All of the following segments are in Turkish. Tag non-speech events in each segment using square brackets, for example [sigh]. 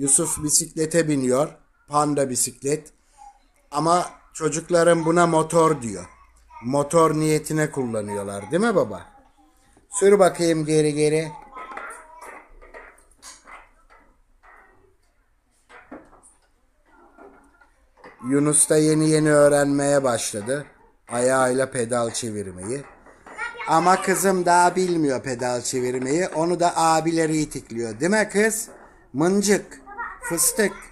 Yusuf bisiklete biniyor. Panda bisiklet. Ama çocuklarım buna motor diyor. Motor niyetine kullanıyorlar değil mi baba? Sür bakayım geri geri. Yunus da yeni yeni öğrenmeye başladı. Ayağıyla pedal çevirmeyi. Ama kızım daha bilmiyor pedal çevirmeyi. Onu da abileri itikliyor. Değil mi kız? Mıncık. Fıstık. Bu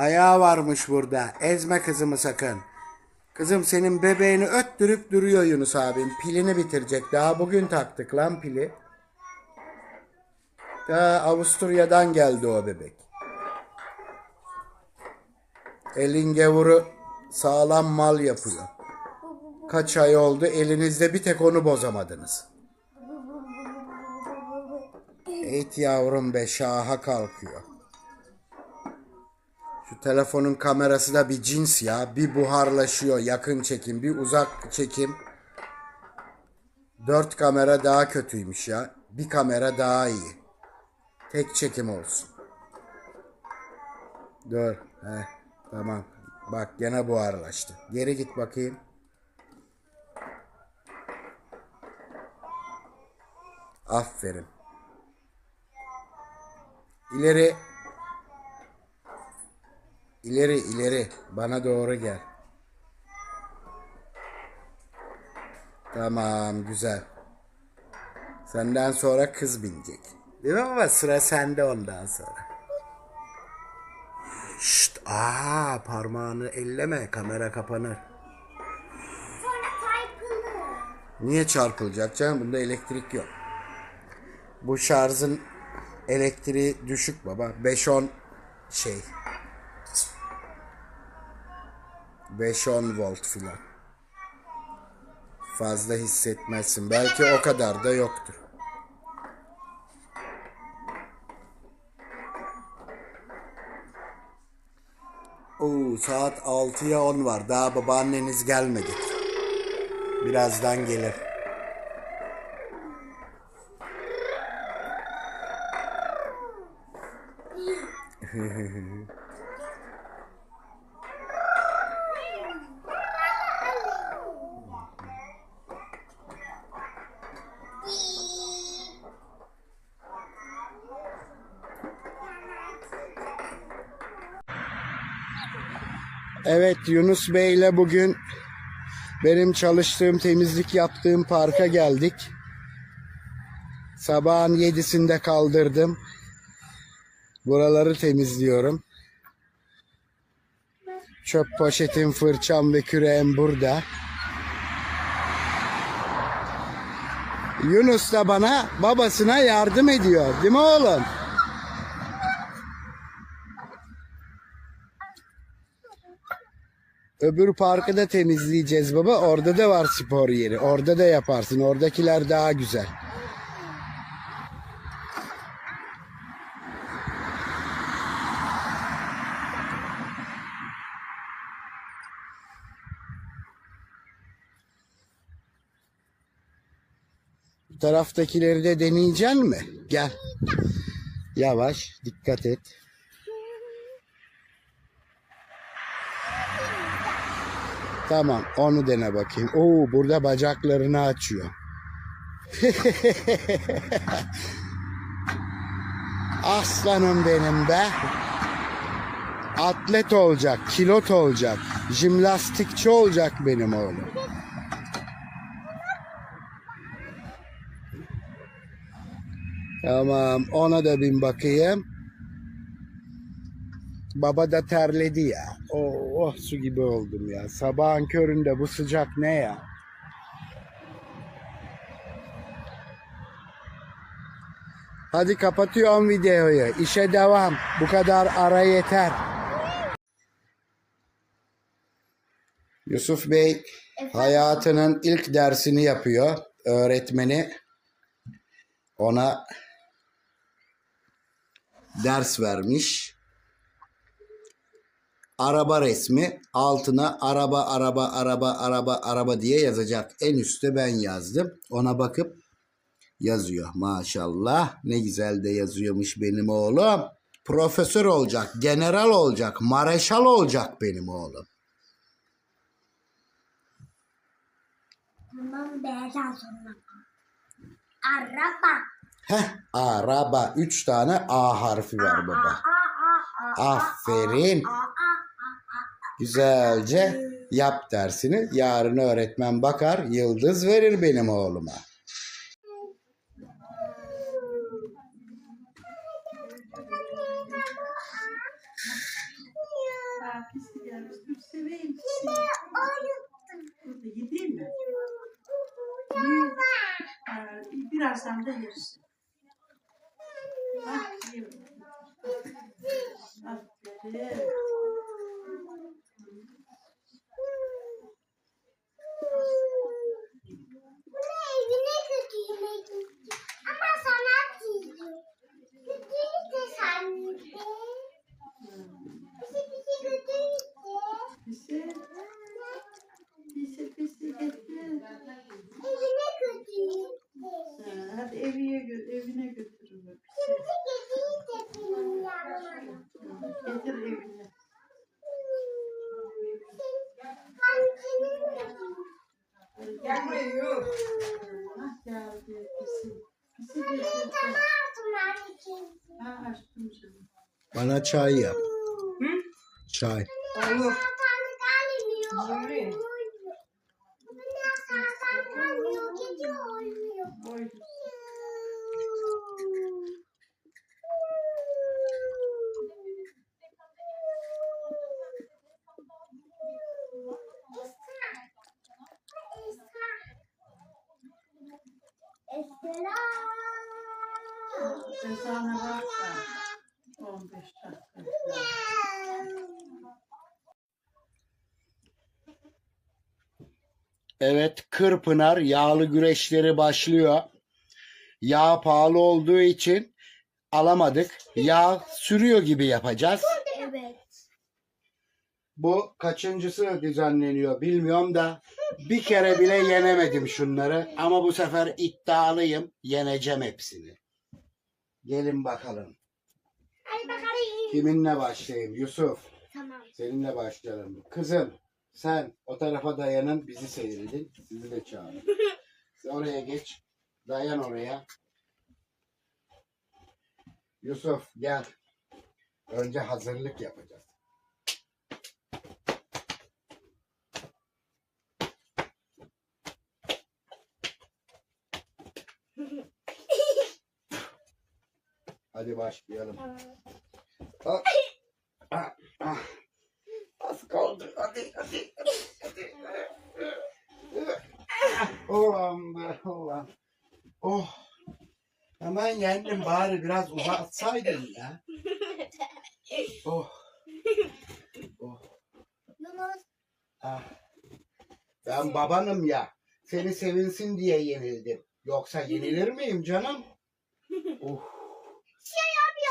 Ayağı varmış burada. Ezme kızımı sakın. Kızım senin bebeğini öttürüp duruyor Yunus abim. Pilini bitirecek. Daha bugün taktık lan pili. Daha Avusturya'dan geldi o bebek. Elin gavuru sağlam mal yapıyor. Kaç ay oldu elinizde bir tek onu bozamadınız. Eğit yavrum be şaha kalkıyor. Telefonun kamerası da bir cins ya. Bir buharlaşıyor yakın çekim, bir uzak çekim. Dört kamera daha kötüymüş ya. Bir kamera daha iyi. Tek çekim olsun. Dur. Heh, tamam. Bak gene buharlaştı. Geri git bakayım. Aferin. İleri. İleri ileri. Bana doğru gel. Tamam güzel. Senden sonra kız binecek. Değil mi baba? Sıra sende ondan sonra. Şşt, aa parmağını elleme. Kamera kapanır. Sonra çarpılır. Niye çarpılacak canım? Bunda elektrik yok. Bu şarjın elektriği düşük baba. 5-10 şey. 5-10 volt filan. Fazla hissetmezsin. Belki o kadar da yoktur. Oo, saat 6'ya 10 var. Daha babaanneniz gelmedi. Birazdan gelir. [laughs] Evet Yunus Bey ile bugün benim çalıştığım temizlik yaptığım parka geldik. Sabahın yedisinde kaldırdım. Buraları temizliyorum. Çöp poşetim, fırçam ve küreğim burada. Yunus da bana babasına yardım ediyor. Değil mi oğlum? Öbür parkı da temizleyeceğiz baba. Orada da var spor yeri. Orada da yaparsın. Oradakiler daha güzel. Bu taraftakileri de deneyeceksin mi? Gel. Yavaş, dikkat et. Tamam, onu dene bakayım. Oo, burada bacaklarını açıyor. [laughs] Aslanım benim be. Atlet olacak, kilot olacak, jimnastikçi olacak benim oğlum. Tamam, ona da bin bakayım. Baba da terledi ya. Oh, oh su gibi oldum ya. Sabahın köründe bu sıcak ne ya? Hadi kapatıyorum videoyu. İşe devam. Bu kadar ara yeter. Yusuf Bey hayatının ilk dersini yapıyor. Öğretmeni ona ders vermiş. Araba resmi altına araba araba araba araba araba diye yazacak. En üstte ben yazdım. Ona bakıp yazıyor. Maşallah ne güzel de yazıyormuş benim oğlum. Profesör olacak, general olacak, mareşal olacak benim oğlum. B'den sonra. Araba. Heh, araba. Üç tane A harfi var baba. Aferin. Güzelce yap dersini. Yarın öğretmen bakar, yıldız verir benim oğluma. Yedeyim mi? Ha, birazdan da yersin. Bak yiyorum. Aferin. Bunu evine götürmek Ama sana çizdim. Götürük de sen de. Bizi bizi götürük de. Pisi. Pisi pisi getir. Evine götürük de. Ha, hadi evine, gö evine götürün. bak. Şimdi götürük de benim yanıma. Getir evine. Ben senin götürük. Ah geldi pisi. Pisi Bir getir. tane altın var içinde. Ha açtım canım. Bana çay yap. Çay. Olur. Bu Evet, Kırpınar yağlı güreşleri başlıyor. Yağ pahalı olduğu için alamadık. Yağ sürüyor gibi yapacağız. Evet. Bu kaçıncısı düzenleniyor bilmiyorum da bir kere bile yenemedim şunları. Ama bu sefer iddialıyım. Yeneceğim hepsini. Gelin bakalım. Hadi bakalım. Kiminle başlayayım? Yusuf. Tamam. Seninle başlayalım. Kızım sen o tarafa dayanın bizi seyredin. Sizi de çağırın. Oraya geç. Dayan oraya. Yusuf gel. Önce hazırlık yapacağız. Hadi başlayalım. Ah, ah, ah. Hadi hadi. hadi, hadi. Ulan be ulan. Oh. Hemen yendim bari biraz uzatsaydın ya. Oh. Oh. Yunus. Ah. Ben babanım ya. Seni sevinsin diye yenildim. Yoksa yenilir miyim canım? [laughs] Oh.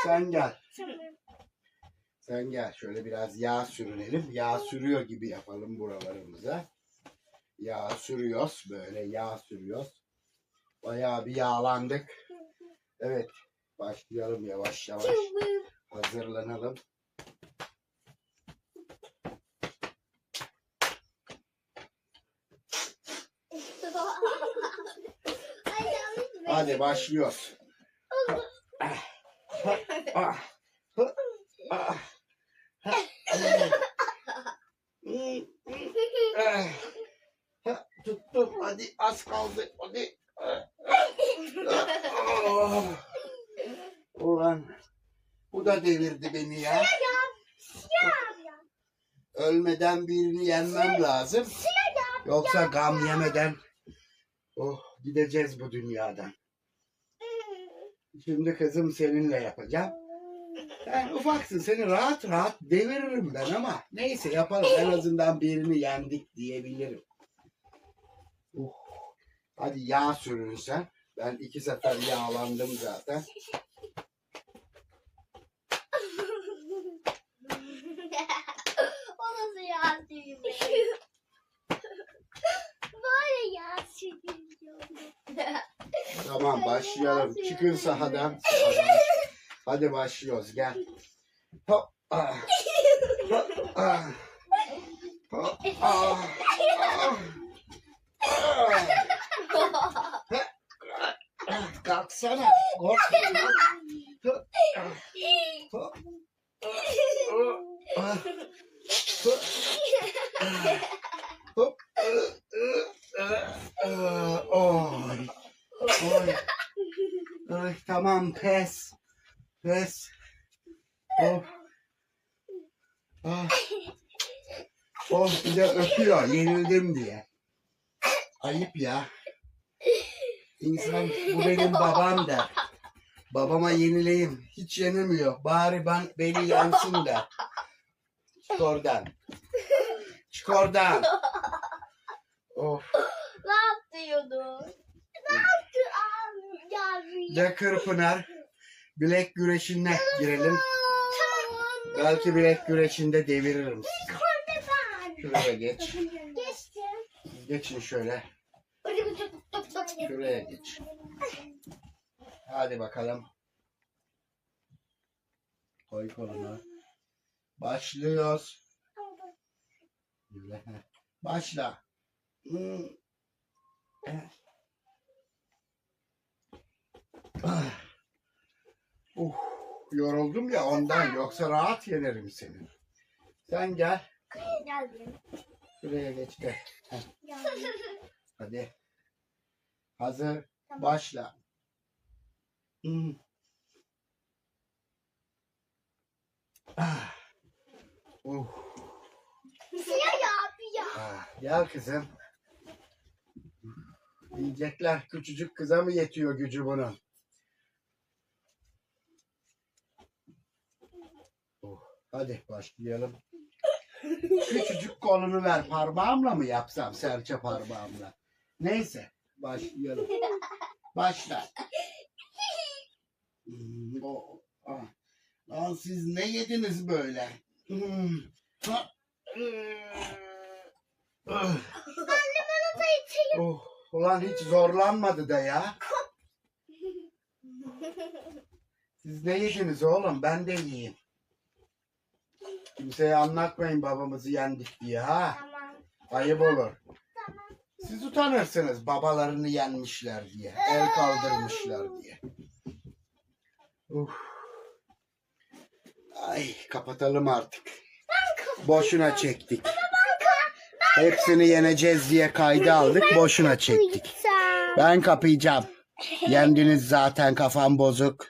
Sen gel. Sen gel şöyle biraz yağ sürünelim. Yağ sürüyor gibi yapalım buralarımıza. Yağ sürüyoruz. Böyle yağ sürüyoruz. Bayağı bir yağlandık. Evet. Başlayalım yavaş yavaş. Hazırlanalım. [laughs] Hadi başlıyoruz. Ah, ah, ah, ah. Ah, Tuttum hadi az kaldı hadi. Ah, ah. Ulan bu da devirdi beni ya. Ölmeden birini yenmem lazım. Yoksa gam yemeden oh gideceğiz bu dünyadan. Şimdi kızım seninle yapacağım. Sen ufaksın seni rahat rahat deviririm ben ama neyse yapalım en azından birini yendik diyebilirim. Uh. Hadi yağ sürün sen. Ben iki sefer yağlandım zaten. o nasıl yağ sürüyor? Böyle yağ sürüyor. Tamam başlayalım. Çıkın sahadan. [laughs] Hadi başlıyoruz gel. Hop. Ah. Hop. Ah. Hop. Ah. [laughs] Ah. Ah. Kalksana. Korkma. Hop. Ah. Hop. Ah. Hop. Hop. Ah. Oy. Oy. Ay, tamam pes. Pes. Oh. Ah. Oh bir de öpüyor yenildim diye. Ayıp ya. İnsan bu benim babam der. Babama yenileyim. Hiç yenilmiyor. Bari ben beni yensin de. Çık oradan. Çık oradan. [laughs] Of. ne yapıyordu? Ne yaptı abi yavrum? De Kırpınar. Bilek güreşine girelim. Belki bilek güreşinde deviririm. Şuraya geç. Geçin şöyle. Şuraya geç. Hadi bakalım. Koy kolunu. Başlıyoruz. Başla. Hmm. Eh. Ah. Uh, yoruldum ya ondan yoksa rahat yenerim seni. Sen gel. Geldim. Şuraya geç gel. Hadi. Hazır. Tamam. Başla. Hmm. Ah. Uh. Siyah ya abi ya. Ah. Gel kızım. Diyecekler küçücük kıza mı yetiyor gücü bunun? Hadi başlayalım. Küçücük kolunu ver parmağımla mı yapsam serçe parmağımla? Neyse başlayalım. Başla. Hmm, o- ah. Lan siz ne yediniz böyle? Hmm. Ha. Ah. Oh, ulan hiç zorlanmadı da ya. Siz ne yediniz oğlum? Ben de yiyeyim. Kimseye anlatmayın babamızı yendik diye ha. Tamam. Ayıp olur. Siz utanırsınız babalarını yenmişler diye. El kaldırmışlar diye. Uf. Ay kapatalım artık. Boşuna çektik. Hepsini yeneceğiz diye kayda aldık. Boşuna çektik. Ben kapayacağım. Yendiniz zaten kafam bozuk.